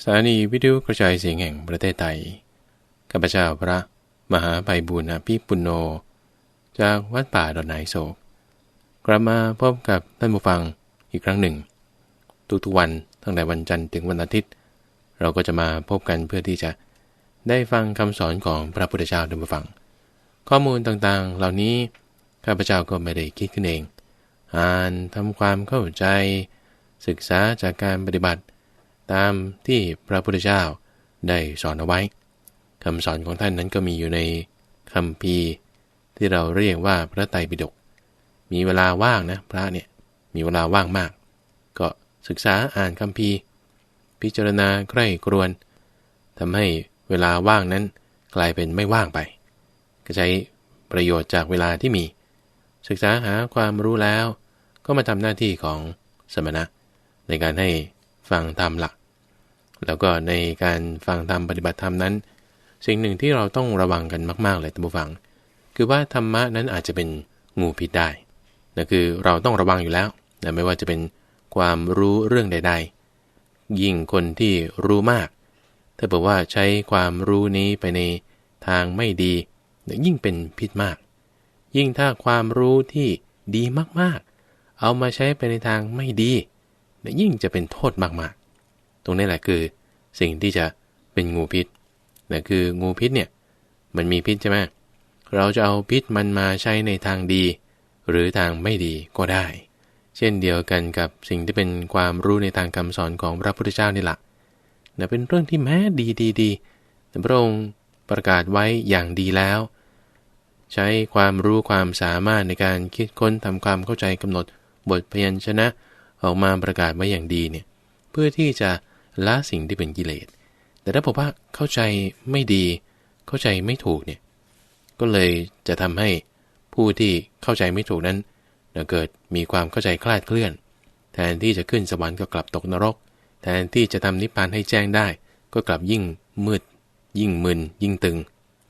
สถานีวิทยุกระจายเสียงแห่งประเทศไทย ข้าพเจ้าพระมหาไพบุญอภิปุโน จากวัดป่าดอนไหนโศก กลับมาพบกับท่านผู้ฟังอีกครั้งหนึ่ง ทุกๆวันตั้งแต่วันจันทร์ถึงวันอาทิตย์ เราก็จะมาพบกันเพื่อที่จะได้ฟังคำสอนของพระพุทธเจ้าท่านผู้ฟัง ข้อมูลต่างๆ เหล่านี้ข้าพเจ้าก็ไม่ได้คิดขึ้นเอง อ่านทำความเข้าใจ ศึกษาจากการปฏิบัติ ตามที่พระพุทธเจ้าได้สอนเอาไว้คำสอนของท่านนั้นก็มีอยู่ในคำพีที่เราเรียกว่าพระไตรปิฎกมีเวลาว่างนะพระเนี่ยมีเวลาว่างมาก ก็ศึกษาอ่านคำพีพิจารณาใกล้กรวนทำให้เวลาว่างนั้นกลายเป็นไม่ว่างไป ก็ใช้ประโยชน์จากเวลาที่มี ศึกษาหาความรู้แล้ว ก็มาทำหน้าที่ของสมณะ ในการให้ฟังธรรมหลัก แล้วก็ในการฟังธรรมปฏิบัติธรรมนั้น สิ่งหนึ่งที่เราต้องระวังกันมาก ๆ เลยท่านผู้ฟัง คือว่าธรรมะนั้นอาจจะเป็นงูพิษได้นั่นคือเราต้องระวังอยู่แล้วนะไม่ว่าจะเป็นความรู้เรื่องใด ๆ ยิ่งคนที่รู้มาก ถ้าบอกว่าใช้ความรู้นี้ไปในทางไม่ดียิ่งเป็นพิษมาก ยิ่งถ้าความรู้ที่ดีมากๆ เอามาใช้ไปในทางไม่ดี ยิ่งจะเป็นโทษมากๆ ตรงนี้แหละคือ สิ่งที่จะเป็นงูพิษนะคืองูพิษเนี่ยมันมีพิษใช่ไหมเราจะเอาพิษมันมาใช้ในทางดี หรือทางไม่ดีก็ได้ เช่นเดียวกันกับสิ่งที่เป็นความรู้ในทางคำสอนของพระพุทธเจ้านี่แหละนะเป็นเรื่องที่แม้ดีดีดีแต่พระองค์ประกาศไว้อย่างดีแล้ว ใช้ความรู้ความสามารถในการคิดค้นทำความเข้าใจกำหนดบทพยัญชนะออกมาประกาศไว้อย่างดีเนี่ยเพื่อที่จะ ละสิ่งที่เป็นกิเลส แต่ถ้าบอกว่าเข้าใจไม่ดี เข้าใจไม่ถูกเนี่ย ก็เลยจะทำให้ผู้ที่เข้าใจไม่ถูกนั้นเกิดมีความเข้าใจคลาดเคลื่อน แทนที่จะขึ้นสวรรค์ก็กลับตกนรก แทนที่จะทำนิพพานให้แจ้งได้ ก็กลับยิ่งมืด ยิ่งมึน ยิ่งตึง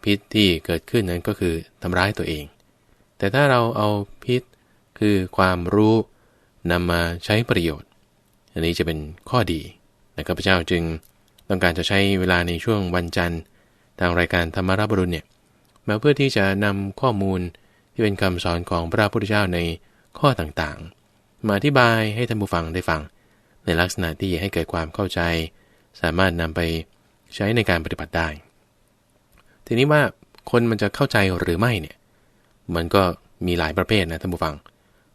พิษที่เกิดขึ้นนั้นก็คือทำร้ายตัวเอง แต่ถ้าเราเอาพิษคือความรู้นำมาใช้ประโยชน์ อันนี้จะเป็นข้อดี นะข้าพเจ้าจึงต้องการจะใช้เวลาในช่วงวันจันทร์ ทางรายการธรรมรับรุณเนี่ยมาเพื่อที่จะนำข้อมูลที่เป็นคำสอนของพระพุทธเจ้าในข้อต่างๆ มาอธิบายให้ท่านผู้ฟังได้ฟัง ในลักษณะที่ให้เกิดความเข้าใจ สามารถนำไปใช้ในการปฏิบัติได้ ทีนี้ว่าคนมันจะเข้าใจหรือไม่เนี่ยมันก็มีหลายประเภทนะท่านผู้ฟัง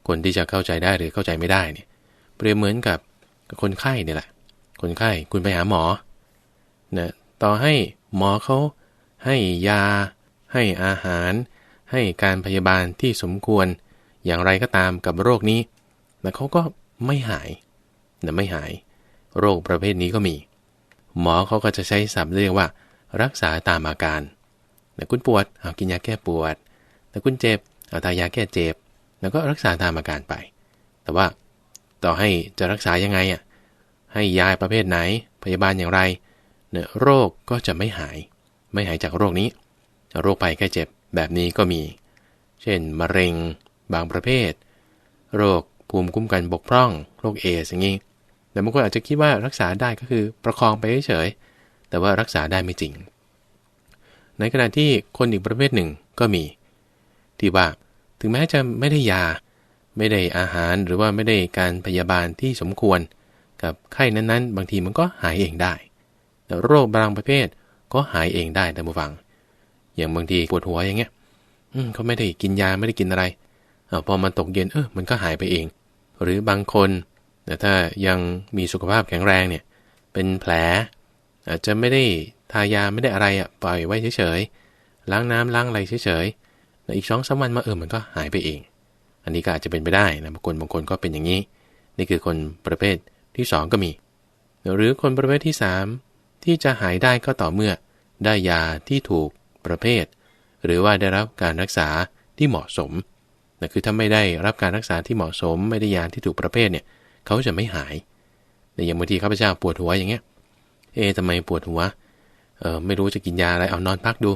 คนที่จะเข้าใจได้หรือเข้าใจไม่ได้เนี่ยเปรียบเหมือนกับคนไข้เนี่ยแหละ คนไข้คุณไปหาหมอนะต่อให้หมอเขาให้ยา ให้อาหาร ให้การพยาบาลที่สมควร อย่างไรก็ตามกับโรคนี้แต่เขาก็ไม่หายนะไม่หาย โรคประเภทนี้ก็มี หมอเขาก็จะใช้ศัพท์เรียกว่า รักษาตามอาการแต่คุณปวดเอากินยาแก้ปวด แต่คุณเจ็บเอาทายาแก้เจ็บ แล้วก็รักษาตามอาการไป แต่ว่าต่อให้จะรักษายังไงอะ ให้ยาประเภทไหน พยาบาลอย่างไรเนี่ยโรคก็จะไม่หาย ไม่หายจากโรคนี้ โรคไปแค่เจ็บแบบนี้ก็มี เช่น มะเร็ง บางประเภท โรคภูมิคุ้มกันบกพร่อง โรคเอสอย่างนี้ แต่บางคนอาจจะคิดว่ารักษาได้ก็คือประคองไปเฉย แต่ว่ารักษาได้ไม่จริง ในขณะที่คนอีกประเภทหนึ่งก็มี ที่ว่าถึงแม้จะไม่ได้ยา ไม่ได้อาหารหรือว่าไม่ได้การพยาบาลที่สมควร กับไข้นั้นๆ บางทีมันก็หายเองได้ แต่โรคบางประเภทก็หายเองได้แต่บูฟัง อย่างบางทีปวดหัวอย่างเงี้ย อืมเขาไม่ได้กินยาไม่ได้กินอะไรอพอมันตกเย็นเออมันก็หายไปเอง หรือบางคนแต่ถ้ายังมีสุขภาพแข็งแรงเนี่ย เป็นแผล อาจจะไม่ได้ทายาไม่ได้อะไรอะปล่อยไว้เฉยๆล้างน้ำล้างอะไรเฉยๆอีกสองสามวันมาเออมันก็หายไปเอง อันนี้ก็อาจจะเป็นไปได้นะบางคนบางคนก็เป็นอย่างนี้ นี่คือคนประเภท ที่ 2 ก็มี หรือคนประเภทที่ 3 ที่จะหายได้ก็ต่อเมื่อ ได้ยาที่ถูกประเภท หรือว่าได้รับการรักษาที่เหมาะสมนะคือถ้าไม่ได้รับการรักษาที่เหมาะสม ไม่ได้ยาที่ถูกประเภทเนี่ยเขาจะไม่หาย แต่อย่างบางทีข้าพเจ้าปวดหัวอย่างเงี้ย เอ๊ะทำไมปวดหัว เออไม่รู้จะกินยาอะไร เอานอนพักดู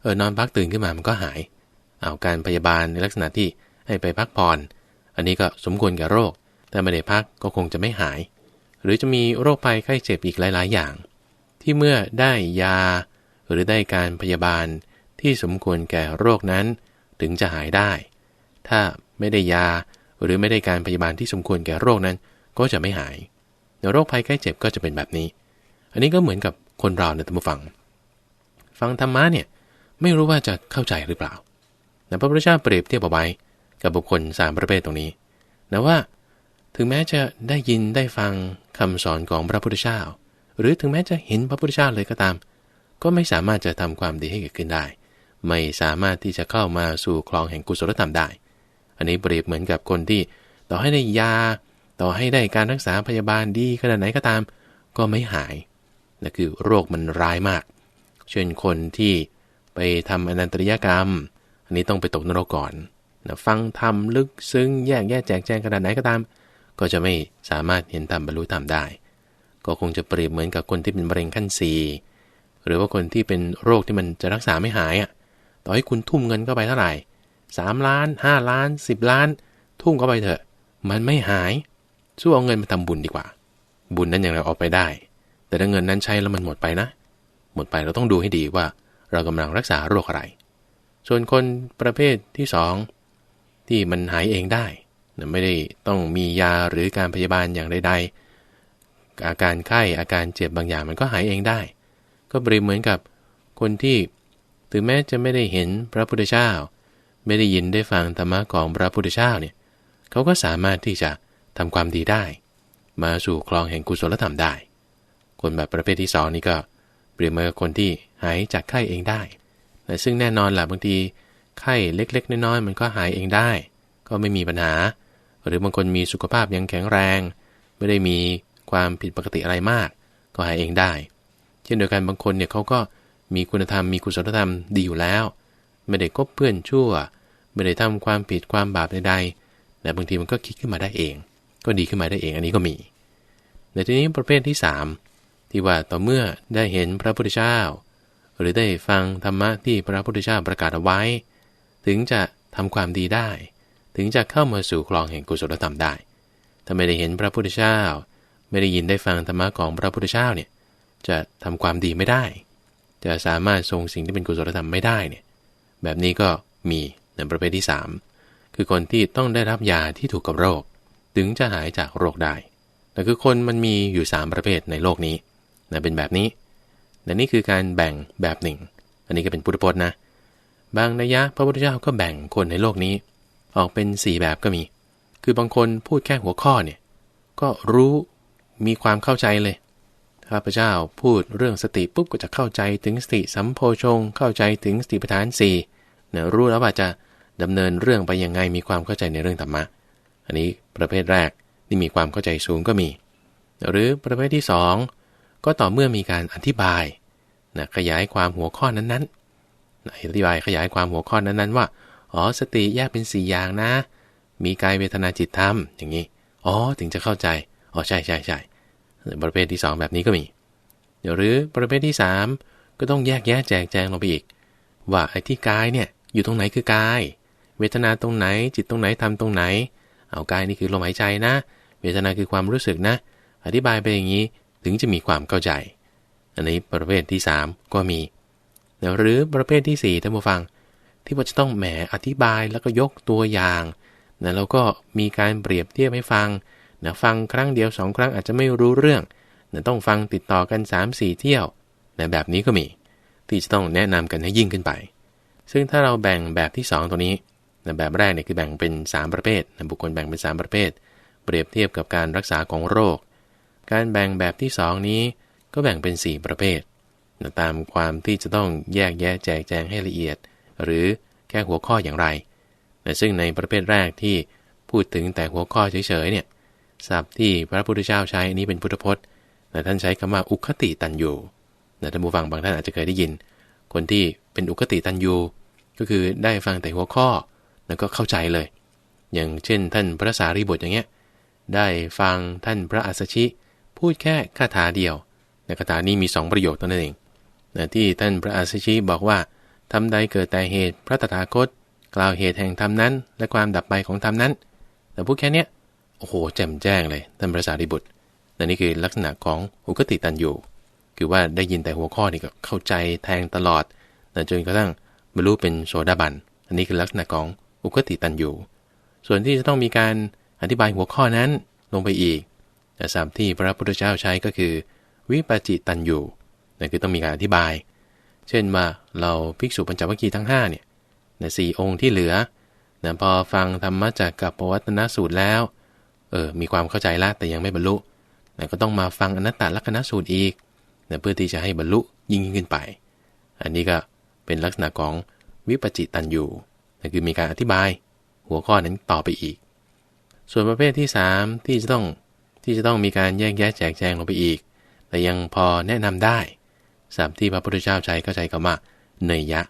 เออนอนพักตื่นขึ้นมามันก็หาย เอาการพยาบาลในลักษณะที่ให้ไปพักผ่อน อันนี้ก็สมควรแก่โรค แต่ไม่ได้พักก็คงจะไม่หาย หรือจะมีโรคภัยไข้เจ็บอีกหลาย ๆ อย่าง ที่เมื่อได้ยา หรือได้การพยาบาลที่สมควรแก่โรคนั้นถึงจะหายได้ ถ้าไม่ได้ยาหรือไม่ได้การพยาบาลที่สมควรแก่โรคนั้นก็จะไม่หายโรคภัยไข้เจ็บก็จะเป็นแบบนี้ อันนี้ก็เหมือนกับคนเราเนี่ยท่านผู้ฟัง ฟังธรรมะเนี่ยไม่รู้ว่าจะเข้าใจหรือเปล่าแต่พระพุทธเจ้าเปรียบเทียบเอาไว้กับบุคคลสามประเภทตรงนี้นะว่า ถึงแม้จะได้ยินได้ฟังคำสอนของพระพุทธเจ้า หรือถึงแม้จะเห็นพระพุทธเจ้าเลยก็ตาม ก็ไม่สามารถจะทำความดีให้เกิดขึ้นได้ ไม่สามารถที่จะเข้ามาสู่คลองแห่งกุศลธรรมได้ อันนี้เปรียบเหมือนกับคนที่ต่อให้ได้ยา ต่อให้ได้การรักษาพยาบาลดีขนาดไหนก็ตาม ก็ไม่หายนั่นคือโรคมันร้ายมาก เช่นคนที่ไปทำอนันตริยกรรม อันนี้ต้องไปตกนรกก่อนนะฟังธรรมลึกซึ้งแยกแยะแจกแจงขนาดไหนก็ตาม ก็จะไม่สามารถเห็นธรรมบรรลุธรรมได้ ก็คงจะเปรียบเหมือนกับคนที่เป็นมะเร็งขั้นสีหรือว่าคนที่เป็นโรคที่มันจะรักษาไม่หายอะต่อให้คุณทุ่มเงินเข้าไปเท่าไหร่สามล้านห้าล้านสิบล้าน ทุ่มเข้าไปเถอะ มันไม่หายสู้เอาเงินมาทำบุญดีกว่า บุญนั้นอย่างไราออกไปได้ แต่ถ้าเงินนั้นใช้แล้วมันหมดไปนะ หมดไปเราต้องดูให้ดีว่า เรากำลังรักษาโรคอะไร ส่วนคนประเภทที่สองที่มันหายเองได้ ไม่ได้ต้องมียาหรือการพยาบาลอย่างใดๆ อาการไข้อาการเจ็บบางอย่างมันก็หายเองได้ ก็เปรียบเหมือนกับคนที่ถึงแม้จะไม่ได้เห็นพระพุทธเจ้า ไม่ได้ยินได้ฟังธรรมะของพระพุทธเจ้าเนี่ยเขาก็สามารถที่จะทำความดีได้ มาสู่คลองแห่งกุศลธรรมได้ คนแบบประเภทที่สองนี่ก็เปรียบเหมือนคนที่หายจากไข้เองได้แต่ซึ่งแน่นอนแหละบางทีไข้เล็ก ๆ น้อยๆมันก็หายเองได้ ก็ไม่มีปัญหา หรือบางคนมีสุขภาพยังแข็งแรง ไม่ได้มีความผิดปกติอะไรมาก ก็หายเองได้ เช่นเดียวกันบางคนเนี่ยเขาก็มีคุณธรรมมีกุศลธรรมดีอยู่แล้ว ไม่ได้คบเพื่อนชั่ว ไม่ได้ทำความผิดความบาปใดๆแต่บางทีมันก็คิดขึ้นมาได้เอง ก็ดีขึ้นมาได้เองอันนี้ก็มีในทีนี้ประเภทที่ 3 ที่ว่าต่อเมื่อได้เห็นพระพุทธเจ้า หรือได้ฟังธรรมะที่พระพุทธเจ้าประกาศเอาไว้ ถึงจะทำความดีได้ ถึงจะเข้ามาสู่คลองแห่งกุศลธรรมได้ ถ้าไม่ได้เห็นพระพุทธเจ้า ไม่ได้ยินได้ฟังธรรมะของพระพุทธเจ้าเนี่ย จะทำความดีไม่ได้ จะสามารถทรงสิ่งที่เป็นกุศลธรรมไม่ได้เนี่ย แบบนี้ก็มีในประเภทที่ 3 คือคนที่ต้องได้รับยาที่ถูกกับโรค ถึงจะหายจากโรคได้ แต่คือคนมันมีอยู่ 3 ประเภทในโลกนี้นะเป็นแบบนี้แต่นี่คือการแบ่งแบบหนึ่ง อันนี้ก็เป็นพุทธพจน์นะ บางนัยยะพระพุทธเจ้าก็แบ่งคนในโลกนี้ ออกเป็น 4 แบบก็มี คือบางคนพูดแค่หัวข้อเนี่ย ก็รู้มีความเข้าใจเลยข้าพเจ้าพูดเรื่องสติปุ๊บก็จะเข้าใจถึงสติสัมโพชง เข้าใจถึงสติปัฏฐานสี่เนี่ยรู้แล้วว่าจะดำเนินเรื่องไปยังไงมีความเข้าใจในเรื่องธรรมะ อันนี้ประเภทแรกที่มีความเข้าใจสูงก็มี หรือประเภทที่ 2 ก็ต่อเมื่อมีการอธิบายนะขยายความหัวข้อนั้นๆอธิบายขยายความหัวข้อนั้นๆ ว่า อ๋อสติแยกเป็น4อย่างนะ มีกายเวทนาจิตธรรมอย่างนี้ อ๋อถึงจะเข้าใจ อ๋อใช่ใช่ใช่ประเภทที่ 2 แบบนี้ก็มีเดี๋ยวหรือประเภทที่ 3 ก็ต้องแยกแยะแจกแจงลงไปอีก ว่าไอ้ที่กายเนี่ยอยู่ตรงไหนคือกาย เวทนาตรงไหน จิตตรงไหนทำตรงไหน เอากายนี่คือลมหายใจนะ เวทนาคือความรู้สึกนะ อธิบายไปอย่างนี้ถึงจะมีความเข้าใจ อันนี้ประเภทที่ 3 ก็มี หรือประเภทที่4ท่านผู้ฟัง ที่ว่าจะต้องแหมอธิบายแล้วก็ยกตัวอย่างนะแล้วก็มีการเปรียบเทียบให้ฟังนะฟังครั้งเดียว 2 ครั้งอาจจะไม่รู้เรื่องนะต้องฟังติดต่อกัน 3-4 เที่ยวนะแบบนี้ก็มี ที่จะต้องแนะนำกันให้ยิ่งขึ้นไป ซึ่งถ้าเราแบ่งแบบที่ 2 ตัวนี้นะแบบแรกเนี่ยคือแบ่งเป็น 3 ประเภทนะบุคคลแบ่งเป็น 3 ประเภท เปรียบเทียบกับการรักษาของโรค การแบ่งแบบที่ 2 นี้ก็แบ่งเป็น 4 ประเภทตามความที่จะต้องแยกแยะแจกแจงให้ละเอียด หรือแค่หัวข้ออย่างไรนะซึ่งในประเภทแรกที่พูดถึงแต่หัวข้อเฉยๆเนี่ยศัพท์ที่พระพุทธเจ้าใช้อันนี้เป็นพุทธพจน์นะท่านใช้คำว่าอุคติตันยูนะท่านผู้ฟังบางท่านอาจจะเคยได้ยิน คนที่เป็นอุคติตันยูก็คือได้ฟังแต่หัวข้อแล้วก็เข้าใจเลย อย่างเช่น ท่านพระสารีบุตรอย่างเงี้ยได้ฟังท่านพระอัสสชิ พูดแค่คาถาเดียวในคาถานี้มี 2 ประโยคเท่านั้นเองนะที่ท่านพระอาสิชิบอกว่า ทำใดเกิดแต่เหตุพระตถาคต กล่าวเหตุแห่งธรรมนั้น และความดับไปของธรรมนั้น แต่พูดแค่นี้โอ้โหแจ่มแจ้งเลยท่านพระสารีบุตรนนี่คือลักษณะของอุกติตันยูคือว่าได้ยินแต่หัวข้อนี่ก็เข้าใจแทงตลอดจนกระทั่งบรรลุเป็นโสดาบัน อันนี้คือลักษณะของอุคติตันยูส่วนที่จะต้องมีการอธิบายหัวข้อนั้นลงไปอีกแต่สามที่พระพุทธเจ้าใช้ก็คือ วิปจิตันยูนั่นคือต้องมีการอธิบาย เช่นว่าเราภิกษุปัญจวัคคีย์ทั้ง5เนี่ยในสี่องค์ที่เหลือนะพอฟังธรรมะจากกับปวัตนสูตรแล้วเออมีความเข้าใจละแต่ยังไม่บรรลุนะก็ต้องมาฟังอนัตตลักษณสูตรอีกนะเพื่อที่จะให้บรรลุยิ่งขึ้นไป อันนี้ก็เป็นลักษณะของวิปจิตันอยู่นคือมีการอธิบายหัวข้อนั้นต่อไปอีก ส่วนประเภทที่ 3 ที่จะต้องที่จะต้องมีการแยกแยะแจกแจงลงไปอีก แต่ยังพอแนะนำได้ สามที่พระพุทธเจ้าใช้ก็ใช้คำว่าเนยยะ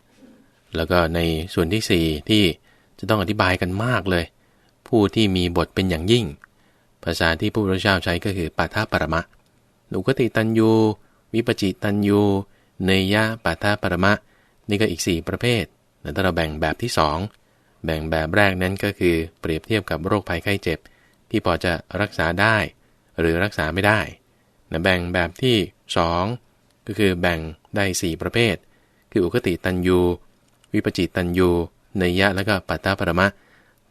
แล้วก็ในส่วนที่ 4 ที่จะต้องอธิบายกันมากเลย ผู้ที่มีบทเป็นอย่างยิ่ง ภาษาที่พระพุทธเจ้าใช้ก็คือปัทาปรมะนุกติตันยู วิปจิตันยู เนยยะปัทาปรมะ นี่ก็อีก 4 ประเภทแต่ถ้าเราแบ่งแบบที่ 2 แบ่งแบบแรกนั้นก็คือเปรียบเทียบกับโรคภัยไข้เจ็บ ที่พอจะรักษาได้ หรือรักษาไม่ได้แบ่งแบบที่ 2 ก็คือแบ่งได้ 4 ประเภท คืออุคติตันยู วิปจิตตันยูเนยยะแล้วก็ปัตตาปรมะ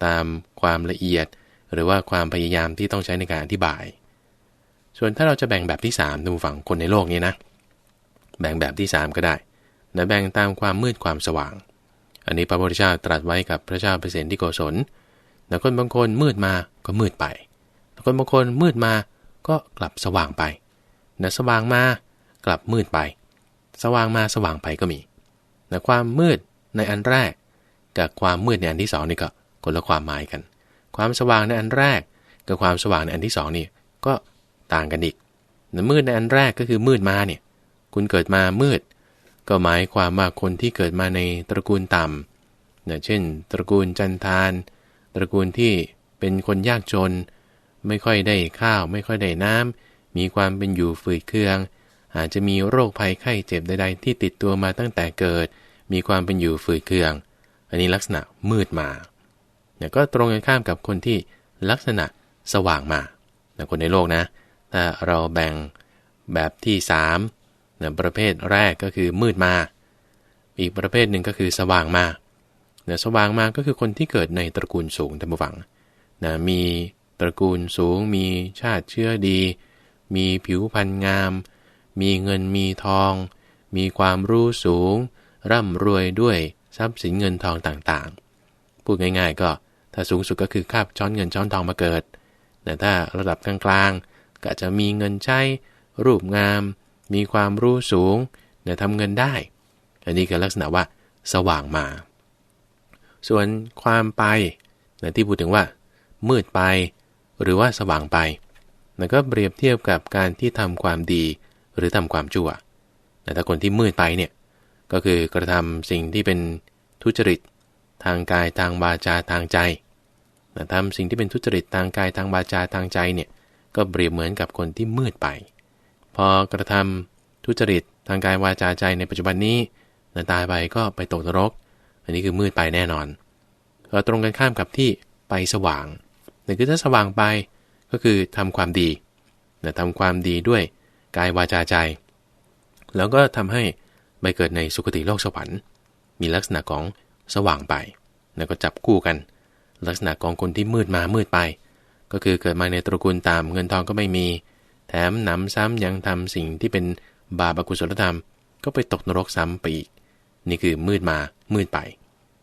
ตามความละเอียด หรือว่าความพยายามที่ต้องใช้ในการอธิบาย ส่วนถ้าเราจะแบ่งแบบที่3ดูฝั่งคนในโลกนี้นะ แบ่งแบบที่ 3 ก็ได้นะแบ่งตามความมืดความสว่าง อันนี้พระพุทธเจ้าตรัสไว้กับพระเจ้าเปรตที่โกศลแต่คนบางคนมืดมาก็มืดไปแต่คนบางคนมืดมาก็กลับสว่างไปนะสว่างมา กลับมืดไป สว่างมาสว่างไปก็มีนะความมืดในอันแรก กับความมืดในอันที่สองนี่ก็คนละความหมายกัน ความสว่างในอันแรก กับความสว่างในอันที่สองนี่ก็ต่างกันอีกมืดในอันแรกก็คือมืดมาเนี่ย คุณเกิดมามืด ก็หมายความว่าคนที่เกิดมาในตระกูลต่ำเนะเช่น ตระกูลจันทาน ตระกูลที่เป็นคนยากจน ไม่ค่อยได้ข้าว ไม่ค่อยได้น้ำมีความเป็นอยู่ฝืดเคือง อาจจะมีโรคภัยไข้เจ็บใดๆ ที่ติดตัวมาตั้งแต่เกิด มีความเป็นอยู่ฝืดเคือง อันนี้ลักษณะมืดมาเนี่ยก็ตรงกันข้ามกับคนที่ลักษณะสว่างมาคนในโลกนะ ถ้าเราแบ่งแบบที่3เนี่ยประเภทแรกก็คือมืดมา อีกประเภทหนึ่งก็คือสว่างมาเนี่ยสว่างมาก็คือคนที่เกิดในตระกูลสูงท่านผู้ฟังนะมีตระกูลสูง มีชาติเชื้อดี มีผิวพรรณงาม มีเงินมีทอง มีความรู้สูง ร่ำรวยด้วยทรัพย์สินเงินทองต่างๆ พูดง่าย ๆ ก็ถ้าสูงสุดก็คือคาบช้อนเงินช้อนทองมาเกิด แต่ถ้าระดับกลางๆ ก็จะมีเงินใช้ รูปงาม มีความรู้สูงเนี่ยทำเงินได้ อันนี้คือลักษณะว่าสว่างมา ส่วนความไปนที่พูดถึงว่า มืดไป หรือว่าสว่างไปนั่นก็เปรียบเทียบกับการที่ทำความดี หรือทำความชั่ว แต่ถ้าคนที่มืดไปเนี่ยก็คือกระทำสิ่งที่เป็นทุจริต ทางกายทางวาจาทางใจทำสิ่งที่เป็นทุจริตทางกายทางวาจาทางใจเนี่ยก็เปรียบเหมือนกับคนที่มืดไป พอกระทำทุจริตทางกายวาจาใจในปัจจุบันนี้ตายไปก็ไปตกนรก อันนี้คือมืดไปแน่นอนก็ตรงกันข้ามกับที่ไปสว่างนั่นคือถ้าสว่างไปก็คือทำความดีทำความดีด้วย กายวาจาใจ แล้วก็ทำให้ไปเกิดในสุคติโลกสวรรค์ มีลักษณะของสว่างไป แล้วก็จับคู่กัน ลักษณะของคนที่มืดมามืดไป ก็คือเกิดมาในตระกูลตามเงินทองก็ไม่มี แถมหนำซ้ำยังทำสิ่งที่เป็นบาปอกุศลธรรม ก็ไปตกนรกซ้ำไปอีก นี่คือมืดมามืดไป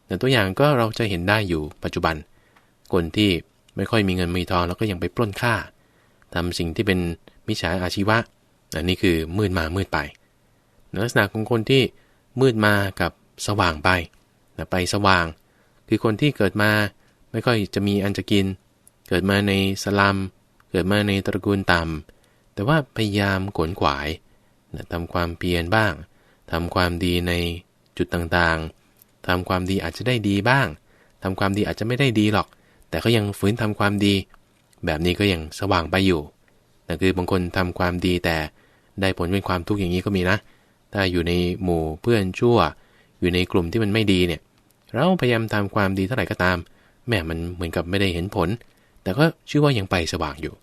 แต่ตัวอย่างก็เราจะเห็นได้อยู่ปัจจุบัน คนที่ไม่ค่อยมีเงินมีทองแล้วก็ยังไปปล้นค่าทำสิ่งที่เป็นมิจฉาอาชีวะ อันนี้คือมืดมามืดไป ลักษณะของคนที่มืดมากับสว่างไปนะไปสว่าง คือคนที่เกิดมาไม่ค่อยจะมีอันจะกิน เกิดมาในสลัม เกิดมาในตระกูลต่ำแต่ว่าพยายามขนขวายนะทำความเพียรบ้าง ทำความดีในจุดต่างๆ ทำความดีอาจจะได้ดีบ้าง ทำความดีอาจจะไม่ได้ดีหรอก แต่ก็ยังฝืนทำความดี แบบนี้ก็ยังสว่างไปอยู่แต่คือบางคนทำความดีแต่ ได้ผลเป็นความทุกข์อย่างนี้ก็มีนะ ถ้าอยู่ในหมู่เพื่อนชั่ว อยู่ในกลุ่มที่มันไม่ดีเนี่ย เราพยายามทำความดีเท่าไหร่ก็ตาม แม่มันเหมือนกับไม่ได้เห็นผล แต่ก็ชื่อว่ายังไปสว่างอยู่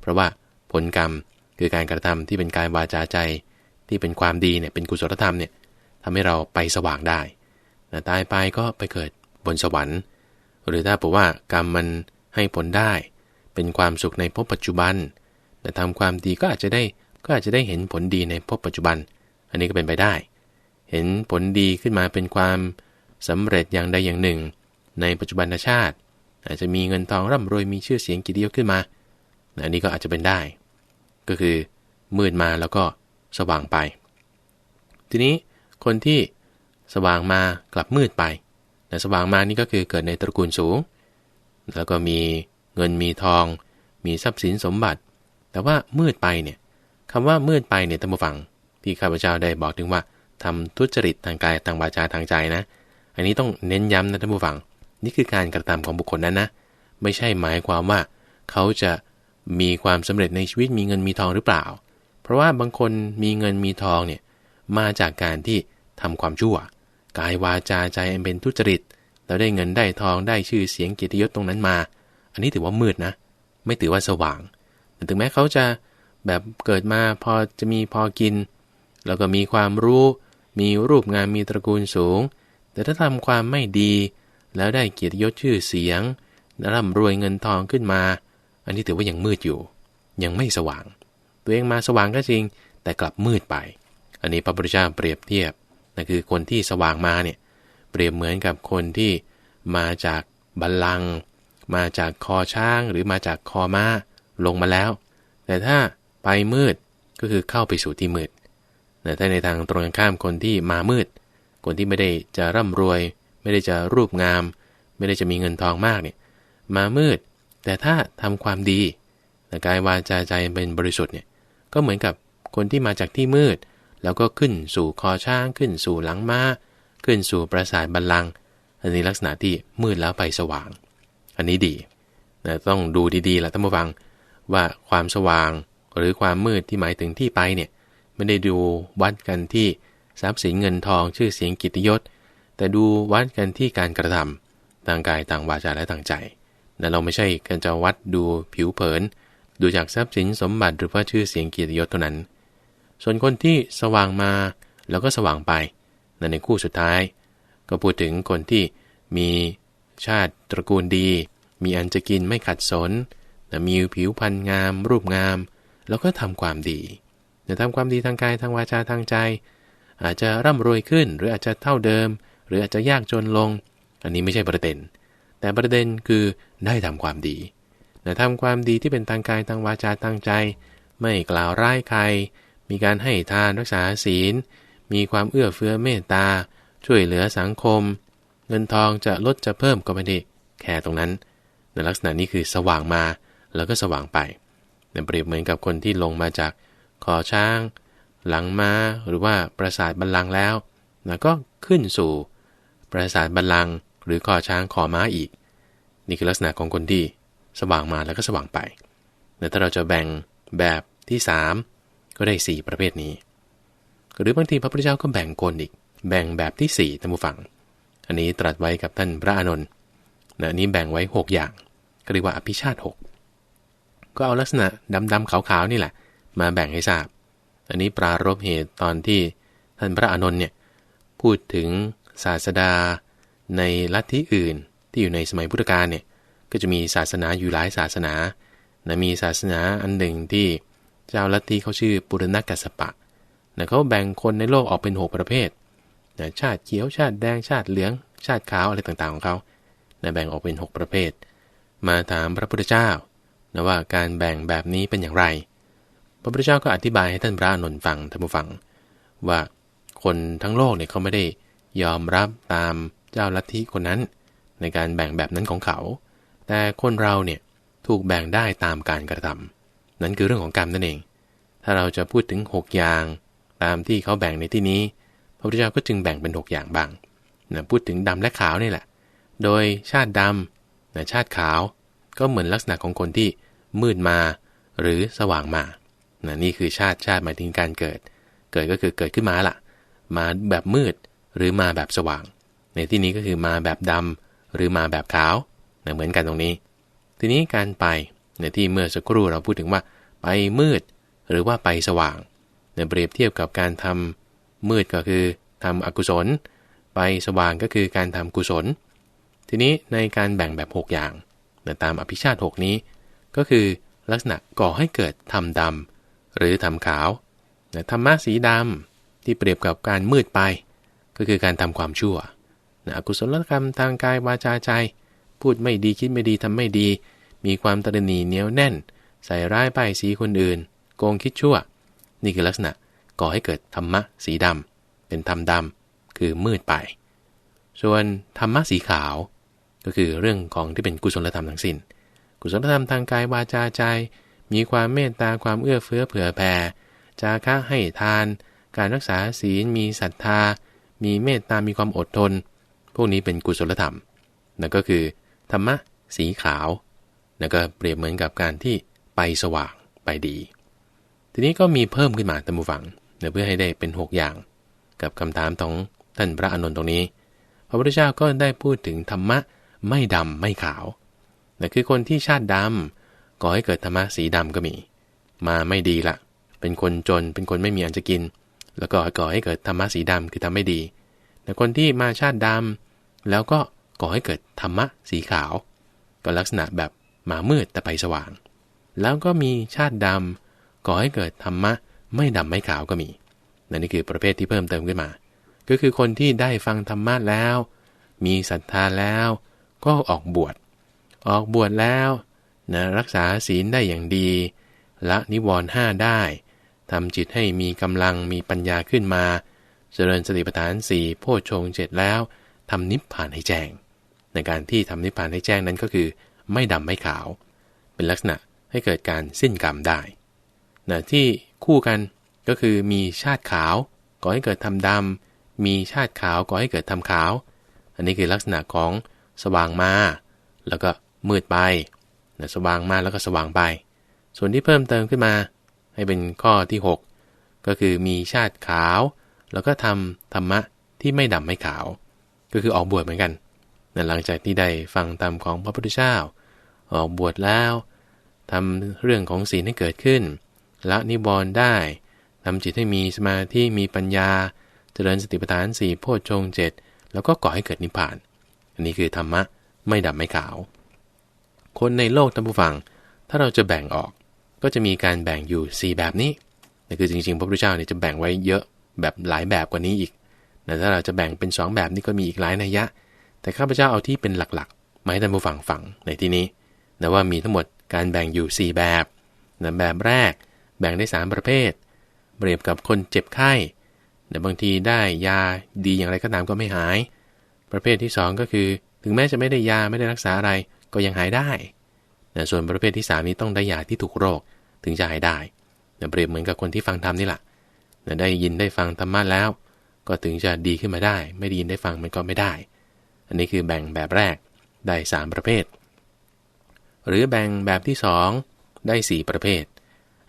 เพราะว่าผลกรรมคือการกระทำที่เป็นกายวาจาใจที่เป็นความดีเนี่ยเป็นกุศลธรรมเนี่ยทำให้เราไปสว่างได้แต่ตายไปก็ไปเกิดบนสวรรค์ หรือถ้าบอกว่ากรรมมันให้ผลได้ เป็นความสุขในภพปัจจุบันแต่ทำความดีก็อาจจะได้ ก็อาจจะได้เห็นผลดีในภพปัจจุบัน อันนี้ก็เป็นไปได้ เห็นผลดีขึ้นมาเป็นความสำเร็จอย่างใดอย่างหนึ่ง ในปัจจุบันชาติ อาจจะมีเงินทองร่ำรวยมีชื่อเสียงกิติยศขึ้นมาอันนี้ก็อาจจะเป็นได้ ก็คือมืดมาแล้วก็สว่างไป ทีนี้คนที่สว่างมากลับมืดไปแต่สว่างมานี่ก็คือเกิดในตระกูลสูง แล้วก็มีเงินมีทอง มีทรัพย์สินสมบัติ แต่ว่ามืดไปเนี่ย คำว่ามืดไปเนี่ยตั้ฟัง ที่ข้าพเจ้าได้บอกถึงว่าทำทุจริตทางกายทางวาจาทางใจนะ อันนี้ต้องเน้นย้ำนะท่านผู้ฟัง นี่คือการกระทำของบุคคลนั้นนะ ไม่ใช่หมายความว่า เขาจะมีความสำเร็จในชีวิตมีเงินมีทองหรือเปล่า เพราะว่าบางคนมีเงินมีทองเนี่ยมาจากการที่ทำความชั่ว กายวาจาใจเป็นทุจริตเราได้เงินได้ทองได้ชื่อเสียงเกียรติยศตรงนั้นมา อันนี้ถือว่ามืดนะ ไม่ถือว่าสว่างแต่ถึงแม้เขาจะ แบบเกิดมาพอจะมีพอกิน แล้วก็มีความรู้ มีรูปงานมีตระกูลสูง แต่ถ้าทำความไม่ดี แล้วได้เกียรติยศชื่อเสียงร่ำรวยเงินทองขึ้นมา อันนี้ถือว่ายังมืดอยู่ ยังไม่สว่าง ตัวเองมาสว่างก็จริง แต่กลับมืดไป อันนี้พระพุทธเจ้าเปรียบเทียบนั่นคือคนที่สว่างมาเนี่ยเปรียบเหมือนกับคนที่มาจากบัลลังก์มาจากคอช้างหรือมาจากคอม้าลงมาแล้ว แต่ถ้า ไปมืดก็คือเข้าไปสู่ที่มืดแต่ถ้าในทางตรงกันข้ามคนที่มามืด คนที่ไม่ได้จะร่ำรวย ไม่ได้จะรูปงาม ไม่ได้จะมีเงินทองมากเนี่ยมามืด แต่ถ้าทำความดีแต่กายวาจาใจเป็นบริสุทธิ์เนี่ยก็เหมือนกับคนที่มาจากที่มืด แล้วก็ขึ้นสู่คอช้าง ขึ้นสู่หลังม้า ขึ้นสู่ปราสาทบัลลังก์อันนี้ลักษณะที่มืดแล้วไปสว่าง อันนี้ดีนะต้องดูดีๆแหละท่านผู้ฟังว่าความสว่าง หรือความมืดที่หมายถึงที่ไปเนี่ยไม่ได้ดูวัดกันที่ทรัพย์สินเงินทองชื่อเสียงกิตยศ แต่ดูวัดกันที่การกระทำทางกายต่างวาจาและต่างใจนะเราไม่ใช่การจะวัดดูผิวเผิน ดูจากทรัพย์สินสมบัติหรือว่าชื่อเสียงกิตยศเท่านั้น ส่วนคนที่สว่างมาแล้วก็สว่างไปนั่นในคู่สุดท้าย ก็พูดถึงคนที่มีชาติตระกูลดี มีอันจะกินไม่ขัดสน มีผิวพรรณงาม รูปงาม แล้วก็ทำความดีแต่ทำความดีทางกายทางวาจาทางใจ อาจจะร่ำรวยขึ้น หรืออาจจะเท่าเดิม หรืออาจจะยากจนลง อันนี้ไม่ใช่ประเด็น แต่ประเด็นคือได้ทำความดีแต่ทำความดีที่เป็นทางกายทางวาจาทางใจ ไม่กล่าวร้ายใคร มีการให้ทานรักษาศีล มีความเอื้อเฟื้อเมตตา ช่วยเหลือสังคม เงินทองจะลดจะเพิ่มก็ไม่ได้แค่ตรงนั้นในลักษณะนี้คือสว่างมาแล้วก็สว่างไป เปรียบเหมือนกับคนที่ลงมาจากคอช้าง หลังม้าหรือว่าปราสาทบัลลังก์แล้วแล้วก็ขึ้นสู่ ปราสาทบัลลังก์หรือคอช้างคอม้าอีก นี่คือลักษณะของคนที่สว่างมาแล้วก็สว่างไปแต่ถ้าเราจะแบ่งแบบที่ 3 ก็ได้ 4 ประเภทนี้ หรือบางทีพระพุทธเจ้าก็แบ่งกลอีก แบ่งแบบที่4ท่านผู้ฟัง อันนี้ตรัสไว้กับท่านพระอานนท์นะนี้แบ่งไว้ 6 อย่าง ก็เรียกว่าอภิชาติ 6 ก็เอาลักษณะดำๆขาวๆนี่แหละ มาแบ่งให้ทราบ อันนี้ปรารบเหตุตอนที่ท่านพระอานนท์เนี่ยพูดถึงศาสดาในลัทธิอื่นที่อยู่ในสมัยพุทธกาลเนี่ยก็จะมีศาสนาอยู่หลายศาสนานะมีศาสนาอันหนึ่งที่เจ้าลัทธิเขาชื่อปุรณกัสปะนะเขาแบ่งคนในโลกออกเป็น 6 ประเภทนะชาติเขียวชาติแดงชาติเหลือง ชาติขาวอะไรต่างๆของเขานะแบ่งออกเป็น 6 ประเภท มาถามพระพุทธเจ้า นะว่าการแบ่งแบบนี้เป็นอย่างไร พระพุทธเจ้าก็อธิบายให้ท่านพระนนท์ฟังท่านผู้ฟัง ว่าคนทั้งโลกเนี่ยเขาไม่ได้ยอมรับตามเจ้าลัทธิคนนั้น ในการแบ่งแบบนั้นของเขา แต่คนเราเนี่ยถูกแบ่งได้ตามการกระทำนั่นคือเรื่องของกรรมนั่นเอง ถ้าเราจะพูดถึง 6 อย่าง ตามที่เขาแบ่งในที่นี้ พระพุทธเจ้าก็จึงแบ่งเป็น 6 อย่างบางนะพูดถึงดำและขาวนี่แหละ โดยชาติดำนะชาติขาวก็เหมือนลักษณะของคนที่ มืดมาหรือสว่างมานะนี่คือชาติชาติหมายถึงการเกิด เกิดก็คือเกิดขึ้นมาละมาแบบมืดหรือมาแบบสว่าง ในที่นี้ก็คือมาแบบดำหรือมาแบบขาวนะเหมือนกันตรงนี้ ทีนี้การไปในที่เมื่อสักครู่เราพูดถึงว่า ไปมืดหรือว่าไปสว่างเนี่ยเปรียบเทียบกับการทำมืดก็คือทำอกุศล ไปสว่างก็คือการทำกุศล ทีนี้ในการแบ่งแบบ 6 อย่างตามอภิชาติ 6 นี้ ก็คือลักษณะก่อให้เกิดทำดำหรือทำขาวธรรมะสีดำที่เปรียบกับการมืดไป ก็คือการทำความชั่วนะอกุศลกรรมทางกายวาจาใจ พูดไม่ดีคิดไม่ดีทำไม่ดี มีความตระหนี่เหนียวแน่น ใส่ร้ายป้ายสีคนอื่น โกงคิดชั่ว นี่คือลักษณะก่อให้เกิดธรรมะสีดำเป็นธรรมดำคือมืดไป ส่วนธรรมะสีขาว ก็คือเรื่องของที่เป็นกุศลธรรมทั้งสิน้น กุศลธรรมทางกายวาจาใจ มีความเมตตาความเอื้อเฟื้อเผื่อแผ่จาคะให้ทาน การรักษาศีลมีศรัทธา มีเมตตามีความอดทน พวกนี้เป็นกุศลธรรมนั่นก็คือ ธรรมะสีขาวนั่นก็เปรียบเหมือนกับการที่ไปสว่างไปดี ทีนี้ก็มีเพิ่มขึ้นมาตามบูฟังเพื่อให้ได้เป็น 6 อย่าง กับคำถามของท่านพระอนุนตรงนี้ พระพุทธเจ้าก็ได้พูดถึงธรรมะไม่ดำไม่ขาว นั่คือคนที่ชาติดำก่อให้เกิดธรรมะสีดำก็มี มาไม่ดีละเป็นคนจนเป็นคนไม่มีอันจะกิน แล้วก็ก่อให้เกิดธรรมะสีดำคือทำไม่ดีแต่คนที่มาชาติดำแล้วก็ก่อให้เกิดธรรมะสีขาว ก็ลักษณะแบบมามืดแต่ไปสว่าง แล้วก็มีชาติดำก่อให้เกิดธรรมะไม่ดำไม่ขาวก็มีนั่นนี่คือประเภทที่เพิ่มเติมขึ้นมา ก็คือคนที่ได้ฟังธรรมะแล้ว มีศรัทธาแล้ว ก็ออกบวช ออกบวชแล้วนะรักษาศีลได้อย่างดี ละนิวรณ์ห้าได้ทำจิตให้มีกำลังมีปัญญาขึ้นมา เจริญสติปัฏฐานสี่โพชฌงเจ็ดแล้วทำนิพพานให้แจ้ง ในการที่ทำนิพพานให้แจ้งนั้นก็คือไม่ดำไม่ขาว เป็นลักษณะให้เกิดการสิ้นกรรมได้นะที่คู่กันก็คือมีชาติขาวก่อให้เกิดทำดำมีชาติขาวก่อให้เกิดทำขาว อันนี้คือลักษณะของสว่างมา แล้วก็ มืดไปนะสว่างมาแล้วก็สว่างไป ส่วนที่เพิ่มเติมขึ้นมา ให้เป็นข้อที่ 6 ก็คือมีชาติขาว แล้วก็ทำธรรมะที่ไม่ดำไม่ขาว ก็คือออกบวชเหมือนกันนหลังจากที่ได้ฟังธรรมของพระพุทธเจ้า ออกบวชแล้วทำเรื่องของศีลให้เกิดขึ้นละนิบรณ์ได้ทำจิตให้มีสมาธิมีปัญญา เจริญสติปัฏฐานสี่โพชฌงเจ็ดแล้วก็ก่อให้เกิดนิพพาน อันนี้คือธรรมะไม่ดำไม่ขาว คนในโลกท่านผู้ฟัง ถ้าเราจะแบ่งออก ก็จะมีการแบ่งอยู่ 4 แบบนี้นั่คือจริงๆ พระพุทธเจ้าเนี่ยจะแบ่งไว้เยอะแบบหลายแบบกว่านี้อีกแต่ถ้าเราจะแบ่งเป็น 2 แบบนี้ก็มีอีกหลายนัยยะ แต่ข้าพเจ้าเอาที่เป็นหลักๆมาให้ท่านผู้ฟังฟังในที่นี้นะว่ามีทั้งหมดการแบ่งอยู่ 4 แบบนะแบบแรก แบ่งได้ 3 ประเภท เปรียบกับคนเจ็บไข้แต่บางทีได้ยาดีอย่างไรก็ตามก็ไม่หาย ประเภทที่ 2 ก็คือ ถึงแม้จะไม่ได้ยาไม่ได้รักษาอะไร ก็ยังหายได้นะส่วนประเภทที่ 3 นี้ต้องได้ยาที่ถูกโรคถึงจะหายได้นะเปรียบเหมือนกับคนที่ฟังธรรมนี่แหละนะได้ยินได้ฟังธรรมะแล้ว ก็ถึงจะดีขึ้นมาได้ ไม่ได้ยินได้ฟังมันก็ไม่ได้ อันนี้คือแบ่งแบบแรกได้ 3 ประเภท หรือแบ่งแบบที่ 2 ได้ 4 ประเภท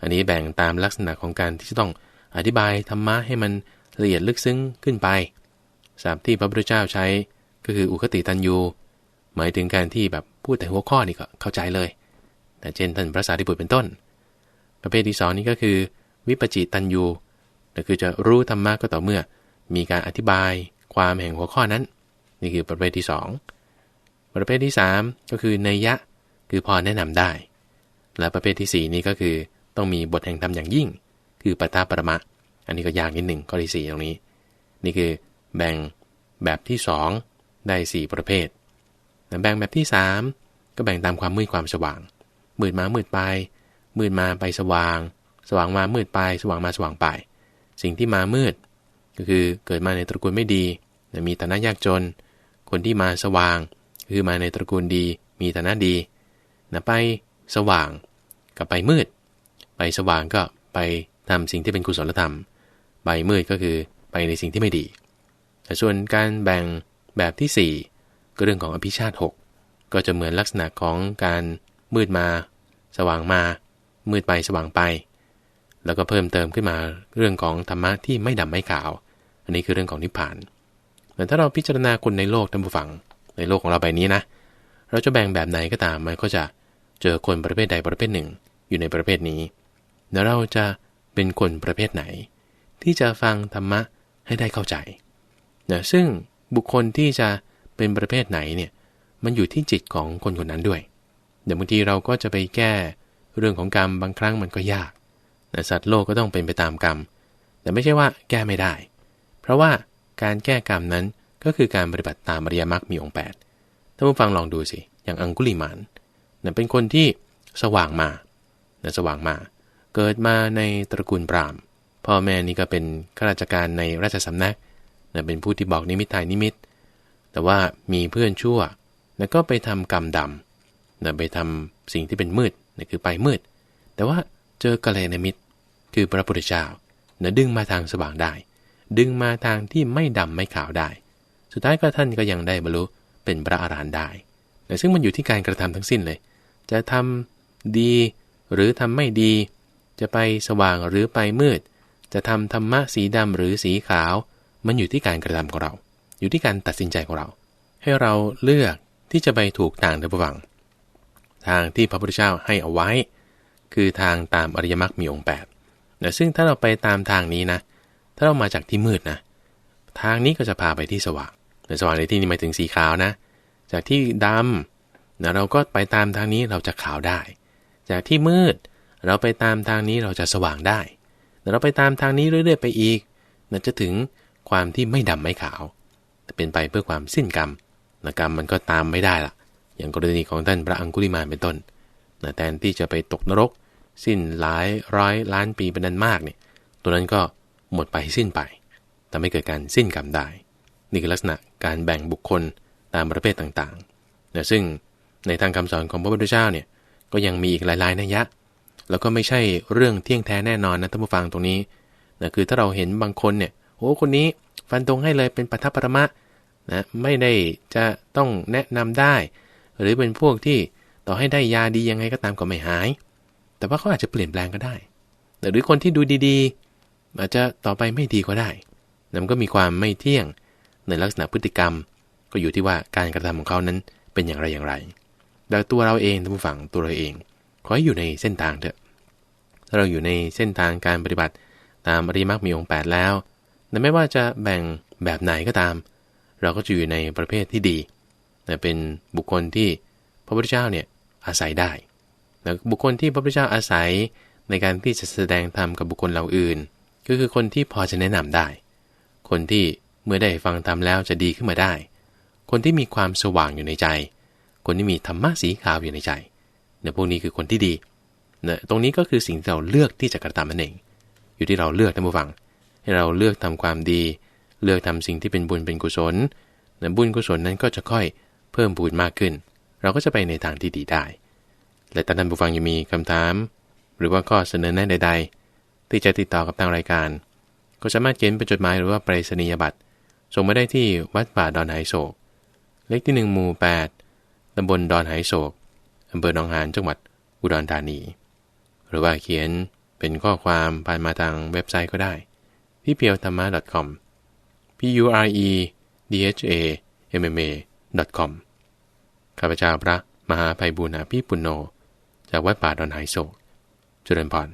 อันนี้แบ่งตามลักษณะของการที่จะต้องอธิบายธรรมะให้มันละเอียดลึกซึ้งขึ้นไปสามที่พระพุทธเจ้าใช้ก็คืออุคติตันยู หมายถึงการที่แบบพูดแต่หัวข้อนี่ก็เข้าใจเลยแต่เช่นท่านพระสารีบุตรเป็นต้น ประเภทที่สองนี้ก็คือ วิปจิตันยูก็คือจะรู้ธรรมะก็ต่อเมื่อ มีการอธิบายความแห่งหัวข้อนั้น นี่คือประเภทที่ 2 ประเภทที่ 3 ก็คือเนยะคือพอแนะนำได้ และประเภทที่ 4 นี้ก็คือต้องมีบทแห่งธรรมอย่างยิ่ง คือปัตาปรมะ อันนี้ก็ยากนิดหนึ่งข้อที่4ตรงนี้ นี่คือแบ่งแบบที่ 2 ได้ 4 ประเภท แบ่งแบบที่ 3 ก็แบ่งตามความมืดความสว่าง มืดมามืดไป มืดมาไปสว่าง สว่างมามืดไป สว่างมาสว่างไป สิ่งที่มามืด ก็คือเกิดมาในตระกูลไม่ดีมีฐานะยากจน คนที่มาสว่าง คือมาในตระกูลดี มีฐานะดีนะไปสว่างกับไปมืด ไปสว่างก็ไปทำสิ่งที่เป็นกุศลธรรม ไปมืดก็คือไปในสิ่งที่ไม่ดีแต่ส่วนการแบ่งแบบที่4ก็ เรื่องของอภิชาติ 6 ก็จะเหมือนลักษณะของการมืดมา สว่างมา มืดไปสว่างไป แล้วก็เพิ่มเติมขึ้นมาเรื่องของธรรมะที่ไม่ดำไม่ขาว อันนี้คือเรื่องของนิพพานแต่ถ้าเราพิจารณาคนในโลกท่านผู้ฟัง ในโลกของเราใบนี้นะ เราจะแบ่งแบบไหนก็ตามมันก็จะเจอคนประเภทใดประเภทหนึ่ง อยู่ในประเภทนี้แล้วเราจะเป็นคนประเภทไหน ที่จะฟังธรรมะให้ได้เข้าใจนะซึ่งบุคคลที่จะ เป็นประเภทไหนเนี่ยมันอยู่ที่จิตของคนคนนั้นด้วย เดี๋ยวบางทีเราก็จะไปแก้เรื่องของกรรมบางครั้งมันก็ยากแต่สัตว์โลกก็ต้องเป็นไปตามกรรม แต่ไม่ใช่ว่าแก้ไม่ได้ เพราะว่าการแก้กรรมนั้นก็คือการปฏิบัติตามอริยมรรคมีองค์8ถ้าผู้ฟังลองดูสิ อย่างอังคุลิมานเนี่ยเป็นคนที่สว่างมาเนี่ยสว่างมา เกิดมาในตระกูลปรามพ่อแม่นี่ก็เป็นข้าราชการในราชสำนักเนี่ยเป็นผู้ที่บอกนิมิตทายนิมิต แต่ว่ามีเพื่อนชั่ว แล้วก็ไปทำกรรมดำเนี่ยไปทำสิ่งที่เป็นมืดนี่คือไปมืด แต่ว่าเจอกะเลนมิตร คือพระพุทธเจ้าเนี่ยดึงมาทางสว่างได้ ดึงมาทางที่ไม่ดำไม่ขาวได้ สุดท้ายก็ท่านก็ยังได้บรรลุเป็นพระอรหันต์ได้แต่ซึ่งมันอยู่ที่การกระทำทั้งสิ้นเลย จะทำดีหรือทำไม่ดี จะไปสว่างหรือไปมืด จะทำธรรมะสีดำหรือสีขาว มันอยู่ที่การกระทำของเรา อยู่ที่การตัดสินใจของเรา ให้เราเลือกที่จะไปถูกทางเดินวัง ทางที่พระพุทธเจ้าให้เอาไว้ คือทางตามอริยมรรคมีองค์8แต่ซึ่งถ้าเราไปตามทางนี้นะ ถ้าเรามาจากที่มืดนะ ทางนี้ก็จะพาไปที่สว่างแต่สว่างในที่นี้หมายถึงสีขาวนะ จากที่ดำนะเราก็ไปตามทางนี้เราจะขาวได้ จากที่มืด เราไปตามทางนี้เราจะสว่างได้แต่เราไปตามทางนี้เรื่อย ๆ ไปอีกนั่นจะถึงความที่ไม่ดำไม่ขาว เป็นไปเพื่อความสิ้นกรรมนะกรรมมันก็ตามไม่ได้ละอย่างกรณีของท่านพระอังคุลิมานเป็นต้นนะแทนที่จะไปตกนรก สิ้นหลายร้อยล้านปีเป็นนั้นมากเนี่ยตัวนั้นก็หมดไปสิ้นไปทำให้เกิดการสิ้นกรรมได้ นี่คือลักษณะการแบ่งบุคคลตามประเภทต่างๆนะซึ่งในทางคำสอนของพระพุทธเจ้าเนี่ยก็ยังมีอีกหลายๆนัยยะ แล้วก็ไม่ใช่เรื่องเที่ยงแท้แน่นอนนะท่านผู้ฟังตรงนี้นะคือถ้าเราเห็นบางคนเนี่ย โอ้คนนี้ฟันตรงให้เลยเป็นปัทภปรมะนะไม่ได้จะต้องแนะนำได้ หรือเป็นพวกที่ต่อให้ได้ยาดียังไงก็ตามก็ไม่หาย แต่ว่าเขาอาจจะเปลี่ยนแปลงก็ได้ หรือคนที่ดูดีๆ อาจจะต่อไปไม่ดีก็ได้นั่นก็มีความไม่เที่ยงในลักษณะพฤติกรรม ก็อยู่ที่ว่าการกระทำของเขานั้นเป็นอย่างไรอย่างไรแต่ตัวเราเองท่านผู้ฟังตัวเราเอง ขอให้อยู่ในเส้นทางเถอะถ้าเราอยู่ในเส้นทางการปฏิบัติตามอริมักมีองค์8แล้ว แต่ไม่ว่าจะแบ่งแบบไหนก็ตาม เราก็จะอยู่ในประเภทที่ดีเป็นบุคคลที่พระพุทธเจ้าเนี่ยอาศัยได้แล้วบุคคลที่พระพุทธเจ้าอาศัยในการที่จะแสดงธรรมกับบุคคลเหล่าอื่น ก็คือคนที่พอจะแนะนำได้ คนที่เมื่อได้ฟังธรรมแล้วจะดีขึ้นมาได้ คนที่มีความสว่างอยู่ในใจ คนที่มีธรรมะสีขาวอยู่ในใจเนี่ยพวกนี้คือคนที่ดีเนี่ยตรงนี้ก็คือสิ่งที่เราเลือกที่จะกระทำนั่นเอง อยู่ที่เราเลือกท่านผู้ฟัง ให้เราเลือกทำความดี เลือกทำสิ่งที่เป็นบุญเป็นกุศลนะบุญกุศลนั้นก็จะค่อยเพิ่มบุญมากขึ้น เราก็จะไปในทางที่ดีได้ และท่านผู้ฟังยังมีคำถาม หรือว่าข้อเสนอแนะใด ๆ ที่จะติดต่อกับทางรายการ ก็สามารถเขียนเป็นจดหมายหรือว่าไปรษณียบัตรส่งมาได้ที่วัดป่าดอนไหโศก เลขที่ 1 หมู่ 8ตำบลดอนไหโศกอำเภอหนองหานจังหวัดอุดรธานี หรือว่าเขียนเป็นข้อความผ่านมาทางเว็บไซต์ก็ได้ ที่เพียวธรรมะ .com p u r e d h a m m a com ข้าพเจ้าพระมหาภัยบุญอาภีปุณโญจากวัดป่าดอนไหโศก เจริญพร